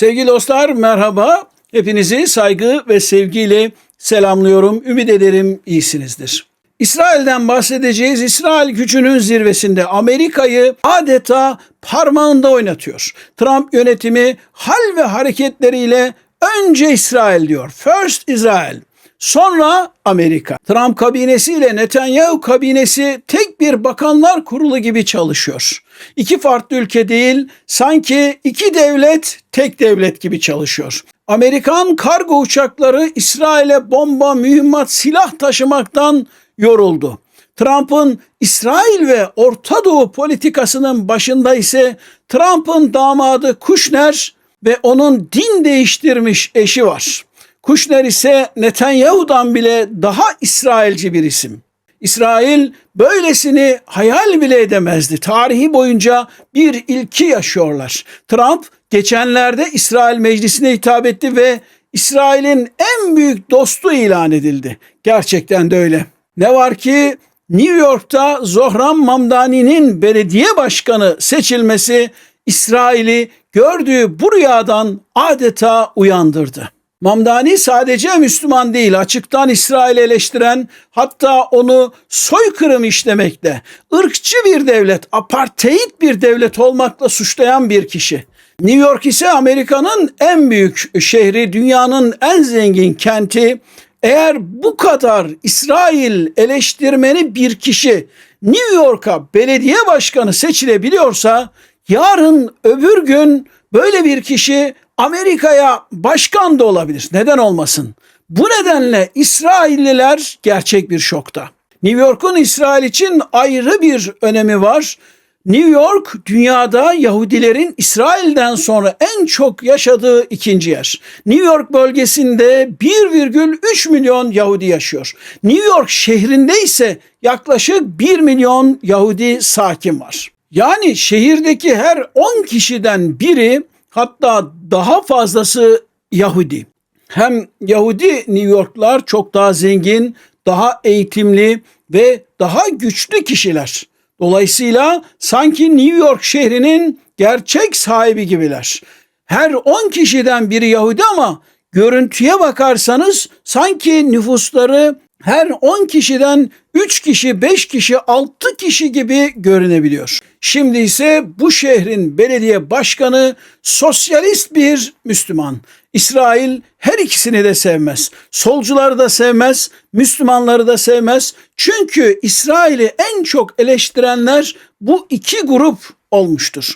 Sevgili dostlar merhaba. Hepinizi saygı ve sevgiyle selamlıyorum. Ümit ederim iyisinizdir. İsrail'den bahsedeceğiz. İsrail gücünün zirvesinde Amerika'yı adeta parmağında oynatıyor. Trump yönetimi hal ve hareketleriyle önce İsrail diyor. First Israel. Sonra Amerika. Trump kabinesiyle Netanyahu kabinesi tek bir bakanlar kurulu gibi çalışıyor. İki farklı ülke değil, sanki iki devlet tek devlet gibi çalışıyor. Amerikan kargo uçakları İsrail'e bomba, mühimmat, silah taşımaktan yoruldu. Trump'ın İsrail ve Orta Doğu politikasının başında ise Trump'ın damadı Kushner ve onun din değiştirmiş eşi var. Kushner ise Netanyahu'dan bile daha İsrailci bir isim. İsrail böylesini hayal bile edemezdi. Tarihi boyunca bir ilki yaşıyorlar. Trump geçenlerde İsrail Meclisi'ne hitap etti ve İsrail'in en büyük dostu ilan edildi. Gerçekten de öyle. Ne var ki New York'ta Zohran Mamdani'nin belediye başkanı seçilmesi İsrail'i gördüğü bu rüyadan adeta uyandırdı. Mamdani sadece Müslüman değil, açıktan İsrail'i eleştiren, hatta onu soykırım işlemekle, ırkçı bir devlet, apartheid bir devlet olmakla suçlayan bir kişi. New York ise Amerika'nın en büyük şehri, dünyanın en zengin kenti. Eğer bu kadar İsrail eleştirmeni bir kişi New York'a belediye başkanı seçilebiliyorsa yarın öbür gün böyle bir kişi Amerika'ya başkan da olabilir. Neden olmasın? Bu nedenle İsrailliler gerçek bir şokta. New York'un İsrail için ayrı bir önemi var. New York dünyada Yahudilerin İsrail'den sonra en çok yaşadığı ikinci yer. New York bölgesinde 1,3 milyon Yahudi yaşıyor. New York şehrinde ise yaklaşık 1 milyon Yahudi sakin var. Yani şehirdeki her 10 kişiden biri hatta daha fazlası Yahudi. Hem Yahudi New Yorklar çok daha zengin, daha eğitimli ve daha güçlü kişiler. Dolayısıyla sanki New York şehrinin gerçek sahibi gibiler. Her 10 kişiden biri Yahudi ama görüntüye bakarsanız sanki nüfusları her 10 kişiden 3 kişi, 5 kişi, 6 kişi gibi görünebiliyor. Şimdi ise bu şehrin belediye başkanı sosyalist bir Müslüman. İsrail her ikisini de sevmez. Solcuları da sevmez, Müslümanları da sevmez. Çünkü İsrail'i en çok eleştirenler bu iki grup olmuştur.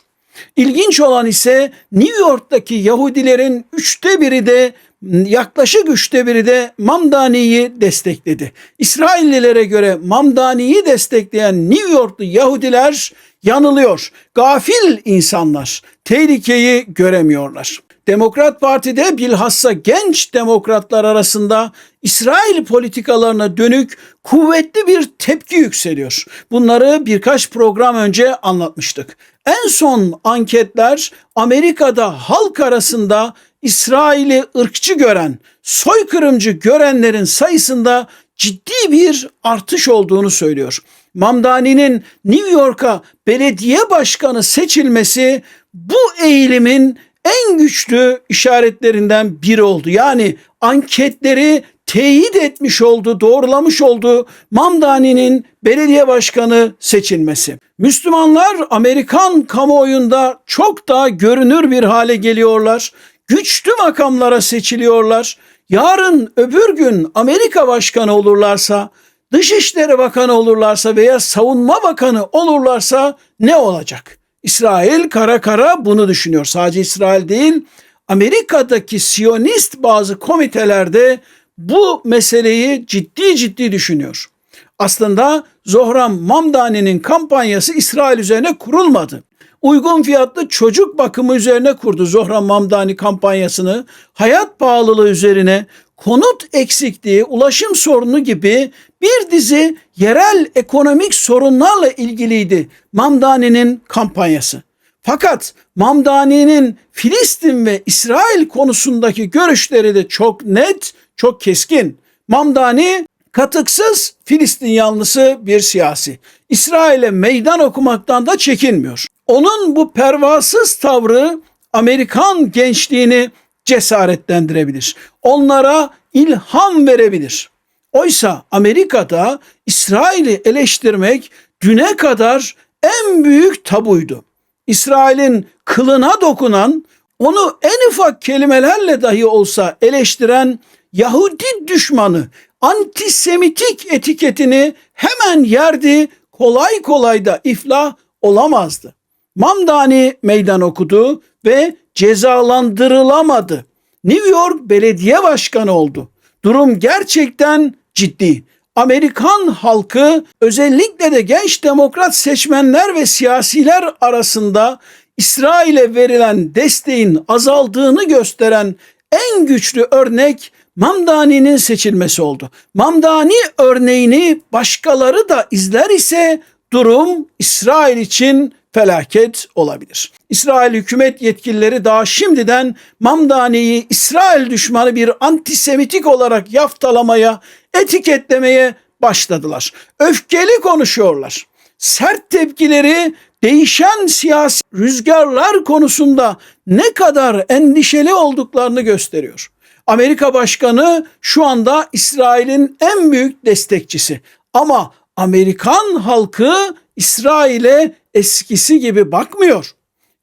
İlginç olan ise New York'taki Yahudilerin üçte biri de yaklaşık üçte biri de Mamdani'yi destekledi. İsraillilere göre Mamdani'yi destekleyen New Yorklu Yahudiler yanılıyor. Gafil insanlar tehlikeyi göremiyorlar. Demokrat Parti'de bilhassa genç demokratlar arasında İsrail politikalarına dönük kuvvetli bir tepki yükseliyor. Bunları birkaç program önce anlatmıştık. En son anketler Amerika'da halk arasında İsrail'i ırkçı gören, soykırımcı görenlerin sayısında ciddi bir artış olduğunu söylüyor. Mamdani'nin New York'a belediye başkanı seçilmesi bu eğilimin en güçlü işaretlerinden biri oldu. Yani anketleri teyit etmiş oldu, doğrulamış oldu Mamdani'nin belediye başkanı seçilmesi. Müslümanlar Amerikan kamuoyunda çok daha görünür bir hale geliyorlar. Güçlü makamlara seçiliyorlar. Yarın öbür gün Amerika başkanı olurlarsa, Dışişleri Bakanı olurlarsa veya Savunma Bakanı olurlarsa ne olacak? İsrail kara kara bunu düşünüyor. Sadece İsrail değil, Amerika'daki Siyonist bazı komitelerde bu meseleyi ciddi ciddi düşünüyor. Aslında Zohram Mamdani'nin kampanyası İsrail üzerine kurulmadı. Uygun fiyatlı çocuk bakımı üzerine kurdu Zohram Mamdani kampanyasını. Hayat pahalılığı üzerine konut eksikliği, ulaşım sorunu gibi bir dizi yerel ekonomik sorunlarla ilgiliydi Mamdani'nin kampanyası. Fakat Mamdani'nin Filistin ve İsrail konusundaki görüşleri de çok net, çok keskin. Mamdani katıksız Filistin yanlısı bir siyasi. İsrail'e meydan okumaktan da çekinmiyor. Onun bu pervasız tavrı Amerikan gençliğini cesaretlendirebilir. Onlara ilham verebilir. Oysa Amerika'da İsrail'i eleştirmek düne kadar en büyük tabuydu. İsrail'in kılına dokunan, onu en ufak kelimelerle dahi olsa eleştiren Yahudi düşmanı, antisemitik etiketini hemen yerdi, kolay kolay da iflah olamazdı. Mamdani meydan okudu ve cezalandırılamadı. New York belediye başkanı oldu. Durum gerçekten ciddi. Amerikan halkı özellikle de genç demokrat seçmenler ve siyasiler arasında İsrail'e verilen desteğin azaldığını gösteren en güçlü örnek Mamdani'nin seçilmesi oldu. Mamdani örneğini başkaları da izler ise durum İsrail için felaket olabilir. İsrail hükümet yetkilileri daha şimdiden Mamdani'yi İsrail düşmanı bir antisemitik olarak yaftalamaya, etiketlemeye başladılar. Öfkeli konuşuyorlar. Sert tepkileri değişen siyasi rüzgarlar konusunda ne kadar endişeli olduklarını gösteriyor. Amerika Başkanı şu anda İsrail'in en büyük destekçisi. Ama Amerikan halkı İsrail'e eskisi gibi bakmıyor.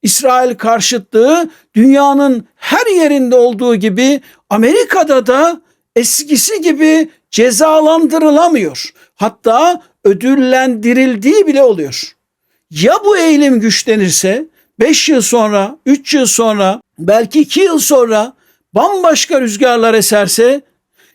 İsrail karşıtlığı dünyanın her yerinde olduğu gibi Amerika'da da eskisi gibi cezalandırılamıyor. Hatta ödüllendirildiği bile oluyor. Ya bu eğilim güçlenirse 5 yıl sonra, 3 yıl sonra, belki 2 yıl sonra bambaşka rüzgarlar eserse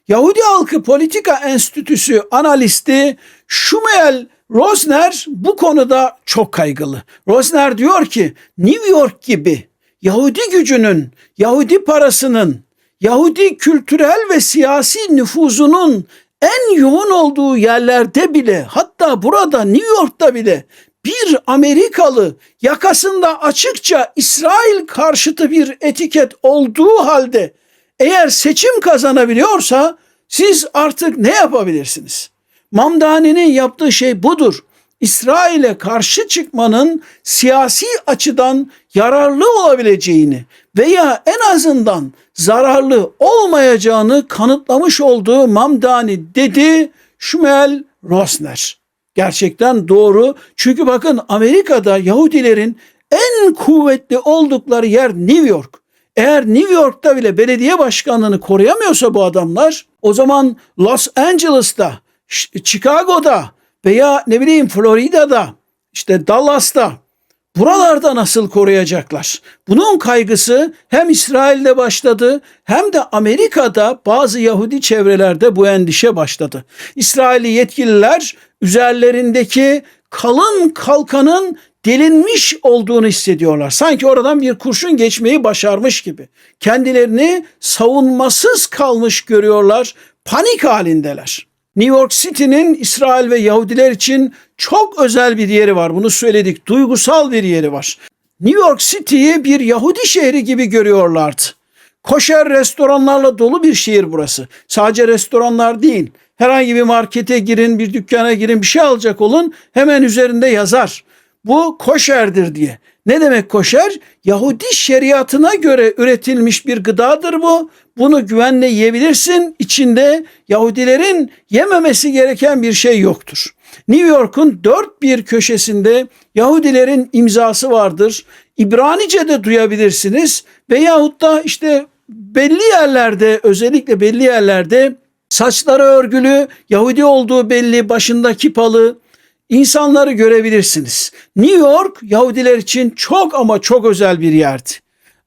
Yahudi Halkı Politika Enstitüsü analisti Şumel Rosner bu konuda çok kaygılı. Rosner diyor ki New York gibi Yahudi gücünün, Yahudi parasının, Yahudi kültürel ve siyasi nüfuzunun en yoğun olduğu yerlerde bile hatta burada New York'ta bile bir Amerikalı yakasında açıkça İsrail karşıtı bir etiket olduğu halde eğer seçim kazanabiliyorsa siz artık ne yapabilirsiniz? Mamdani'nin yaptığı şey budur. İsrail'e karşı çıkmanın siyasi açıdan yararlı olabileceğini veya en azından zararlı olmayacağını kanıtlamış olduğu Mamdani dedi Şumel Rosner. Gerçekten doğru. Çünkü bakın Amerika'da Yahudilerin en kuvvetli oldukları yer New York. Eğer New York'ta bile belediye başkanlığını koruyamıyorsa bu adamlar o zaman Los Angeles'ta, Chicago'da veya ne bileyim Florida'da, işte Dallas'ta buralarda nasıl koruyacaklar? Bunun kaygısı hem İsrail'de başladı hem de Amerika'da bazı Yahudi çevrelerde bu endişe başladı. İsrail'i yetkililer üzerlerindeki kalın kalkanın delinmiş olduğunu hissediyorlar. Sanki oradan bir kurşun geçmeyi başarmış gibi. Kendilerini savunmasız kalmış görüyorlar. Panik halindeler. New York City'nin İsrail ve Yahudiler için çok özel bir yeri var. Bunu söyledik. Duygusal bir yeri var. New York City'yi bir Yahudi şehri gibi görüyorlardı. Koşer restoranlarla dolu bir şehir burası. Sadece restoranlar değil. Herhangi bir markete girin, bir dükkana girin, bir şey alacak olun hemen üzerinde yazar. Bu koşerdir diye. Ne demek koşer? Yahudi şeriatına göre üretilmiş bir gıdadır bu. Bunu güvenle yiyebilirsin. İçinde Yahudilerin yememesi gereken bir şey yoktur. New York'un dört bir köşesinde Yahudilerin imzası vardır. İbranice'de duyabilirsiniz veyahut da işte belli yerlerde özellikle belli yerlerde saçları örgülü, Yahudi olduğu belli, başında kipalı, insanları görebilirsiniz. New York Yahudiler için çok ama çok özel bir yerdi.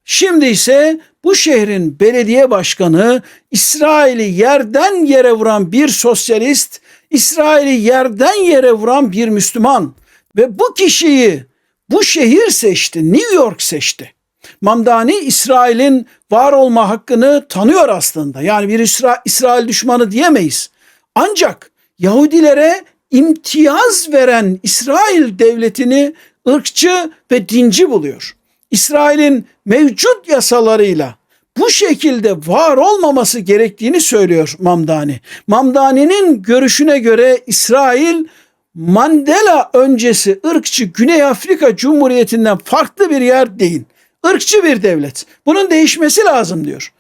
Şimdi ise bu şehrin belediye başkanı İsrail'i yerden yere vuran bir sosyalist, İsrail'i yerden yere vuran bir Müslüman ve bu kişiyi bu şehir seçti, New York seçti. Mamdani İsrail'in var olma hakkını tanıyor aslında. Yani bir İsra İsrail düşmanı diyemeyiz. Ancak Yahudilere imtiyaz veren İsrail devletini ırkçı ve dinci buluyor. İsrail'in mevcut yasalarıyla bu şekilde var olmaması gerektiğini söylüyor Mamdani. Mamdani'nin görüşüne göre İsrail Mandela öncesi ırkçı Güney Afrika Cumhuriyeti'nden farklı bir yer değil. Irkçı bir devlet. Bunun değişmesi lazım diyor.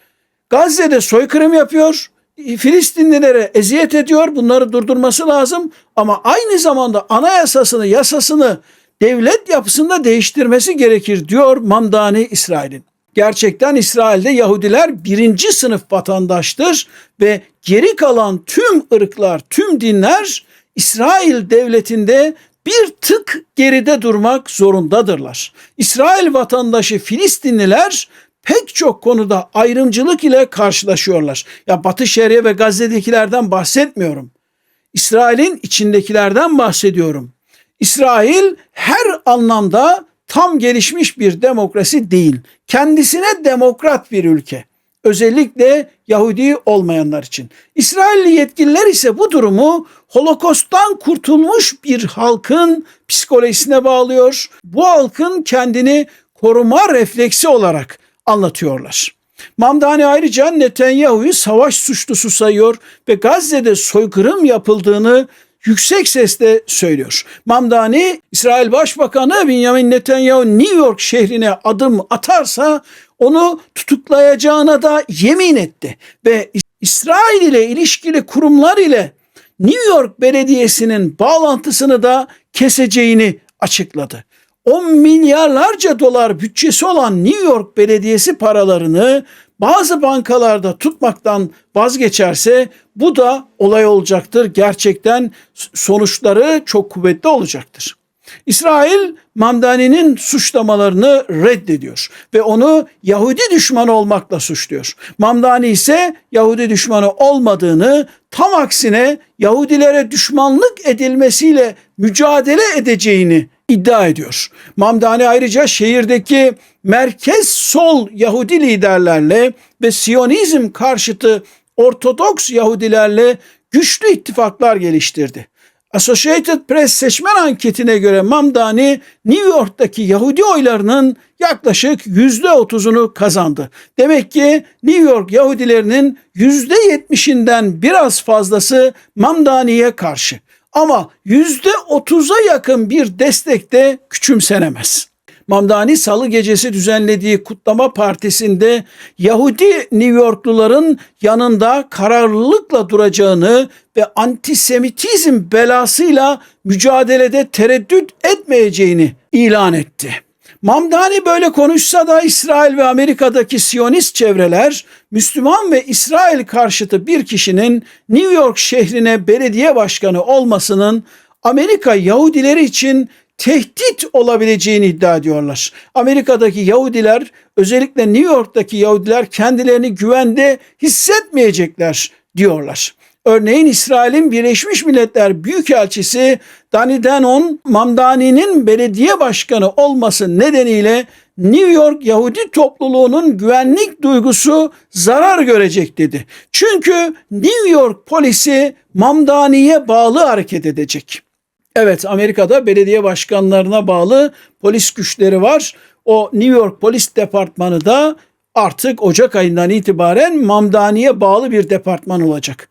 Gazze'de soykırım yapıyor. Filistinlilere eziyet ediyor. Bunları durdurması lazım. Ama aynı zamanda anayasasını, yasasını devlet yapısında değiştirmesi gerekir diyor Mamdani İsrail'in. Gerçekten İsrail'de Yahudiler birinci sınıf vatandaştır ve geri kalan tüm ırklar, tüm dinler İsrail devletinde bir tık geride durmak zorundadırlar. İsrail vatandaşı Filistinliler pek çok konuda ayrımcılık ile karşılaşıyorlar. Ya Batı Şeria ve Gazze'dekilerden bahsetmiyorum. İsrail'in içindekilerden bahsediyorum. İsrail her anlamda tam gelişmiş bir demokrasi değil. Kendisine demokrat bir ülke. Özellikle Yahudi olmayanlar için. İsrailli yetkililer ise bu durumu Holokost'tan kurtulmuş bir halkın psikolojisine bağlıyor. Bu halkın kendini koruma refleksi olarak anlatıyorlar. Mamdani ayrıca Netanyahu'yu savaş suçlusu sayıyor ve Gazze'de soykırım yapıldığını yüksek sesle söylüyor. Mamdani İsrail Başbakanı Benjamin Netanyahu New York şehrine adım atarsa onu tutuklayacağına da yemin etti ve İsrail ile ilişkili kurumlar ile New York Belediyesi'nin bağlantısını da keseceğini açıkladı. 10 milyarlarca dolar bütçesi olan New York Belediyesi paralarını bazı bankalarda tutmaktan vazgeçerse bu da olay olacaktır. Gerçekten sonuçları çok kuvvetli olacaktır. İsrail Mamdani'nin suçlamalarını reddediyor ve onu Yahudi düşmanı olmakla suçluyor. Mamdani ise Yahudi düşmanı olmadığını tam aksine Yahudilere düşmanlık edilmesiyle mücadele edeceğini iddia ediyor. Mamdani ayrıca şehirdeki merkez sol Yahudi liderlerle ve Siyonizm karşıtı Ortodoks Yahudilerle güçlü ittifaklar geliştirdi. Associated Press seçmen anketine göre Mamdani New York'taki Yahudi oylarının yaklaşık %30'unu kazandı. Demek ki New York Yahudilerinin %70'inden biraz fazlası Mamdani'ye karşı. Ama %30'a yakın bir destek de küçümsenemez. Mamdani salı gecesi düzenlediği kutlama partisinde Yahudi New Yorkluların yanında kararlılıkla duracağını ve antisemitizm belasıyla mücadelede tereddüt etmeyeceğini ilan etti. Mamdani böyle konuşsa da İsrail ve Amerika'daki Siyonist çevreler Müslüman ve İsrail karşıtı bir kişinin New York şehrine belediye başkanı olmasının Amerika Yahudileri için tehdit olabileceğini iddia ediyorlar. Amerika'daki Yahudiler özellikle New York'taki Yahudiler kendilerini güvende hissetmeyecekler diyorlar. Örneğin İsrail'in Birleşmiş Milletler Büyükelçisi Dani Danon, Mamdani'nin belediye başkanı olması nedeniyle New York Yahudi topluluğunun güvenlik duygusu zarar görecek dedi. Çünkü New York polisi Mamdani'ye bağlı hareket edecek. Evet Amerika'da belediye başkanlarına bağlı polis güçleri var. O New York Polis Departmanı da artık Ocak ayından itibaren Mamdani'ye bağlı bir departman olacak.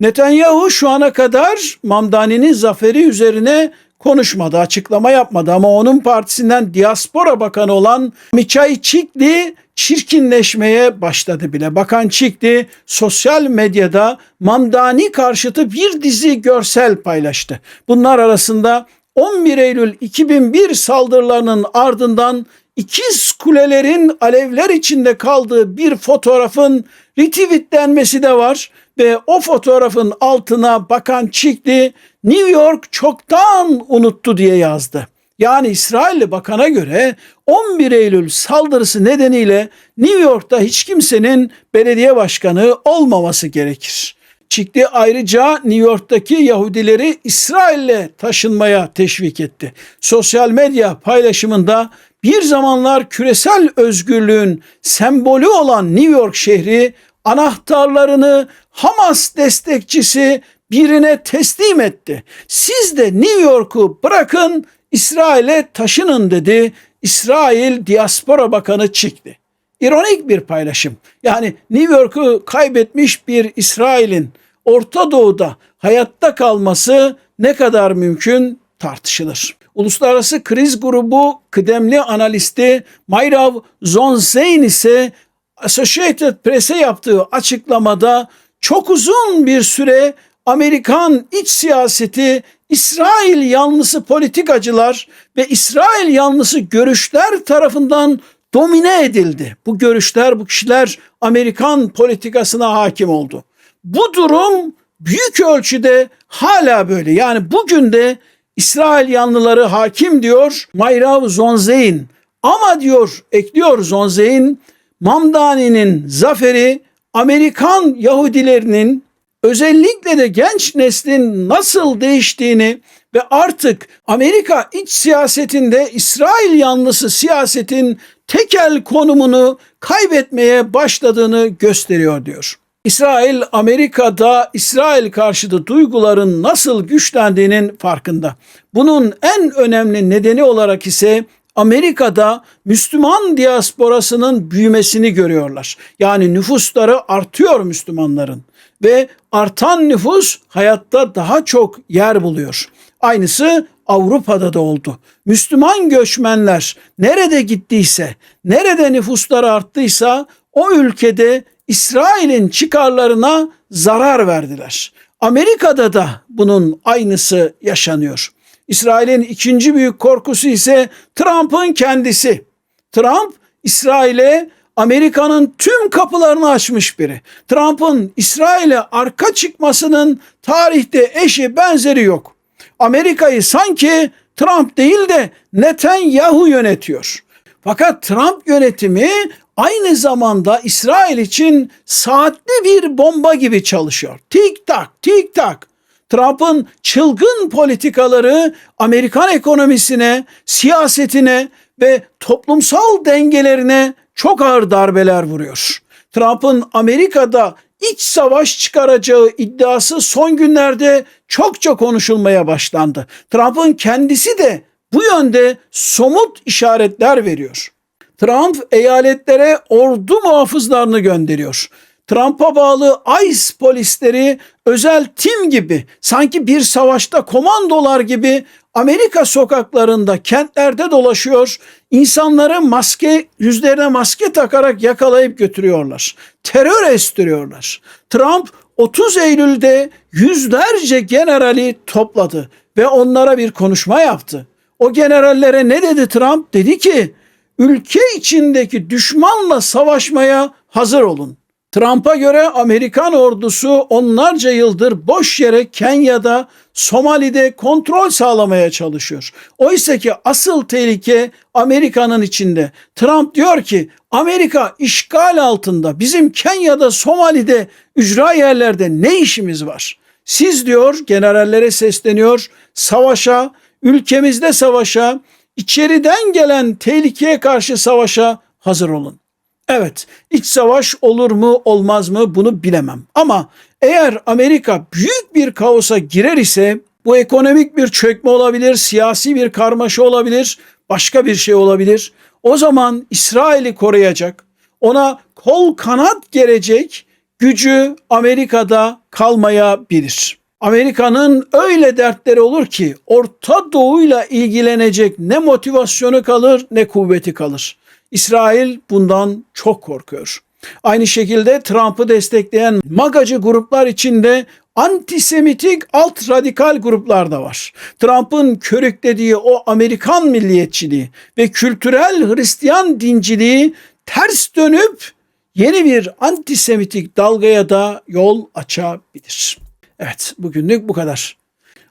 Netanyahu şu ana kadar Mamdani'nin zaferi üzerine konuşmadı, açıklama yapmadı ama onun partisinden diaspora bakanı olan Miçay Çikli çirkinleşmeye başladı bile. Bakan Çikli sosyal medyada Mamdani karşıtı bir dizi görsel paylaştı. Bunlar arasında 11 Eylül 2001 saldırılarının ardından ikiz kulelerin alevler içinde kaldığı bir fotoğrafın retweetlenmesi de var ve o fotoğrafın altına bakan Çikli New York çoktan unuttu diye yazdı. Yani İsrailli bakana göre 11 Eylül saldırısı nedeniyle New York'ta hiç kimsenin belediye başkanı olmaması gerekir. Çikli ayrıca New York'taki Yahudileri İsrail'le taşınmaya teşvik etti. Sosyal medya paylaşımında bir zamanlar küresel özgürlüğün sembolü olan New York şehri anahtarlarını Hamas destekçisi birine teslim etti. Siz de New York'u bırakın İsrail'e taşının dedi. İsrail Diaspora Bakanı çıktı. İronik bir paylaşım. Yani New York'u kaybetmiş bir İsrail'in Orta Doğu'da hayatta kalması ne kadar mümkün tartışılır. Uluslararası Kriz Grubu kıdemli analisti Mayrav Zonzein ise Associated Press'e yaptığı açıklamada çok uzun bir süre Amerikan iç siyaseti İsrail yanlısı politikacılar ve İsrail yanlısı görüşler tarafından domine edildi. Bu görüşler, bu kişiler Amerikan politikasına hakim oldu. Bu durum büyük ölçüde hala böyle. Yani bugün de İsrail yanlıları hakim diyor Mayrav Zonzein. Ama diyor, ekliyor Zonzein, Mamdani'nin zaferi Amerikan Yahudilerinin özellikle de genç neslin nasıl değiştiğini ve artık Amerika iç siyasetinde İsrail yanlısı siyasetin tekel konumunu kaybetmeye başladığını gösteriyor diyor. İsrail Amerika'da İsrail karşıtı duyguların nasıl güçlendiğinin farkında. Bunun en önemli nedeni olarak ise Amerika'da Müslüman diasporasının büyümesini görüyorlar. Yani nüfusları artıyor Müslümanların ve artan nüfus hayatta daha çok yer buluyor. Aynısı Avrupa'da da oldu. Müslüman göçmenler nerede gittiyse, nerede nüfusları arttıysa o ülkede İsrail'in çıkarlarına zarar verdiler. Amerika'da da bunun aynısı yaşanıyor. İsrail'in ikinci büyük korkusu ise Trump'ın kendisi. Trump İsrail'e Amerika'nın tüm kapılarını açmış biri. Trump'ın İsrail'e arka çıkmasının tarihte eşi benzeri yok. Amerika'yı sanki Trump değil de Netanyahu yönetiyor. Fakat Trump yönetimi aynı zamanda İsrail için saatli bir bomba gibi çalışıyor. Tik tak, tik tak. Trump'ın çılgın politikaları Amerikan ekonomisine, siyasetine ve toplumsal dengelerine çok ağır darbeler vuruyor. Trump'ın Amerika'da iç savaş çıkaracağı iddiası son günlerde çokça konuşulmaya başlandı. Trump'ın kendisi de bu yönde somut işaretler veriyor. Trump eyaletlere ordu muhafızlarını gönderiyor. Trump'a bağlı ICE polisleri özel tim gibi sanki bir savaşta komandolar gibi Amerika sokaklarında, kentlerde dolaşıyor. İnsanları maske, yüzlerine maske takarak yakalayıp götürüyorlar. Terör estiriyorlar. Trump 30 Eylül'de yüzlerce generali topladı ve onlara bir konuşma yaptı. O generallere ne dedi Trump? Dedi ki ülke içindeki düşmanla savaşmaya hazır olun. Trump'a göre Amerikan ordusu onlarca yıldır boş yere Kenya'da, Somali'de kontrol sağlamaya çalışıyor. Oysa ki asıl tehlike Amerika'nın içinde. Trump diyor ki Amerika işgal altında. Bizim Kenya'da, Somali'de, ücra yerlerde ne işimiz var? Siz diyor generallere sesleniyor savaşa, ülkemizde savaşa, içeriden gelen tehlikeye karşı savaşa hazır olun. Evet, iç savaş olur mu olmaz mı bunu bilemem. Ama eğer Amerika büyük bir kaosa girer ise bu ekonomik bir çökme olabilir, siyasi bir karmaşa olabilir, başka bir şey olabilir. O zaman İsrail'i koruyacak, ona kol kanat gelecek gücü Amerika'da kalmayabilir. Amerika'nın öyle dertleri olur ki Orta Doğu'yla ilgilenecek ne motivasyonu kalır ne kuvveti kalır. İsrail bundan çok korkuyor. Aynı şekilde Trump'ı destekleyen magacı gruplar içinde antisemitik alt radikal gruplar da var. Trump'ın körüklediği o Amerikan milliyetçiliği ve kültürel Hristiyan dinciliği ters dönüp yeni bir antisemitik dalgaya da yol açabilir. Evet bugünlük bu kadar.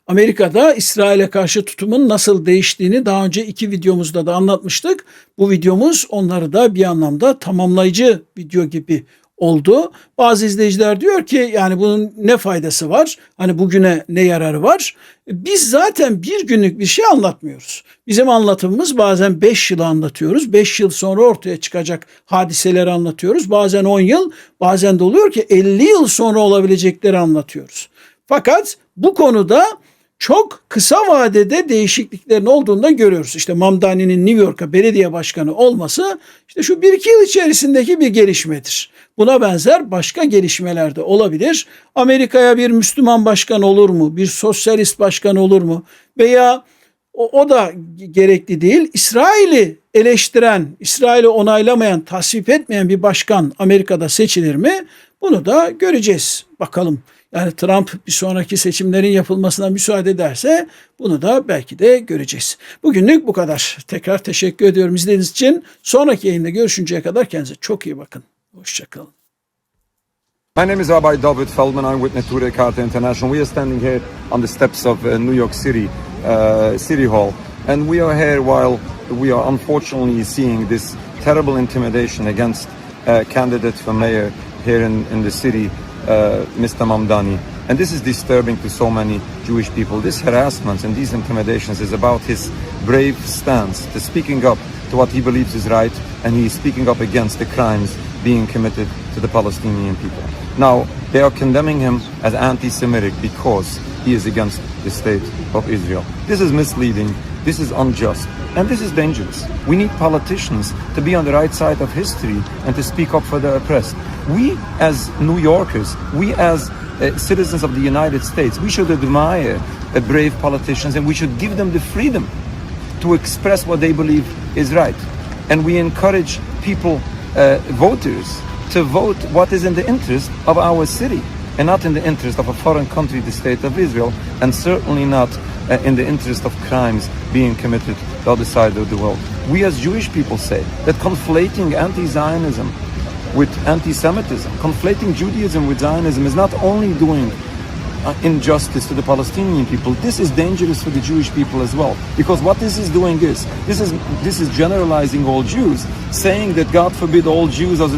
Amerika'da İsrail'e karşı tutumun nasıl değiştiğini daha önce iki videomuzda da anlatmıştık. Bu videomuz onları da bir anlamda tamamlayıcı video gibi oldu. Bazı izleyiciler diyor ki yani bunun ne faydası var? Hani bugüne ne yararı var? Biz zaten bir günlük bir şey anlatmıyoruz. Bizim anlatımımız bazen 5 yıl anlatıyoruz. 5 yıl sonra ortaya çıkacak hadiseleri anlatıyoruz. Bazen 10 yıl, bazen de oluyor ki 50 yıl sonra olabilecekleri anlatıyoruz. Fakat bu konuda çok kısa vadede değişikliklerin olduğunu da görüyoruz. İşte Mamdani'nin New York'a belediye başkanı olması işte şu bir iki yıl içerisindeki bir gelişmedir. Buna benzer başka gelişmeler de olabilir. Amerika'ya bir Müslüman başkan olur mu? Bir sosyalist başkan olur mu? Veya o, o da gerekli değil. İsrail'i eleştiren, İsrail'i onaylamayan, tasvip etmeyen bir başkan Amerika'da seçilir mi? Bunu da göreceğiz. Bakalım. Yani Trump bir sonraki seçimlerin yapılmasına müsaade ederse bunu da belki de göreceğiz. Bugünlük bu kadar. Tekrar teşekkür ediyorum izlediğiniz için. Sonraki yayında görüşünceye kadar kendinize çok iyi bakın. Hoşçakalın. My name is Rabbi David Feldman. I'm with Neture Karta International. We are standing here on the steps of uh, New York City uh, City Hall, and we are here while we are unfortunately seeing this terrible intimidation against uh, candidate for mayor here in, in the city, uh, Mr. Mamdani. And this is disturbing to so many Jewish people. This harassment and these intimidations is about his brave stance to speaking up to what he believes is right, and he is speaking up against the crimes being committed to the Palestinian people. Now, they are condemning him as anti-Semitic because he is against the state of Israel. This is misleading, this is unjust, and this is dangerous. We need politicians to be on the right side of history and to speak up for the oppressed. We, as New Yorkers, we as uh, citizens of the United States, we should admire uh, brave politicians and we should give them the freedom to express what they believe is right. And we encourage people, uh, voters, to vote what is in the interest of our city and not in the interest of a foreign country, the state of Israel, and certainly not in the interest of crimes being committed the other side of the world. We as Jewish people say that conflating anti-Zionism with anti-Semitism, conflating Judaism with Zionism is not only doing uh, injustice to the Palestinian people. This is dangerous for the Jewish people as well, because what this is doing is this is this is generalizing all Jews, saying that God forbid all Jews are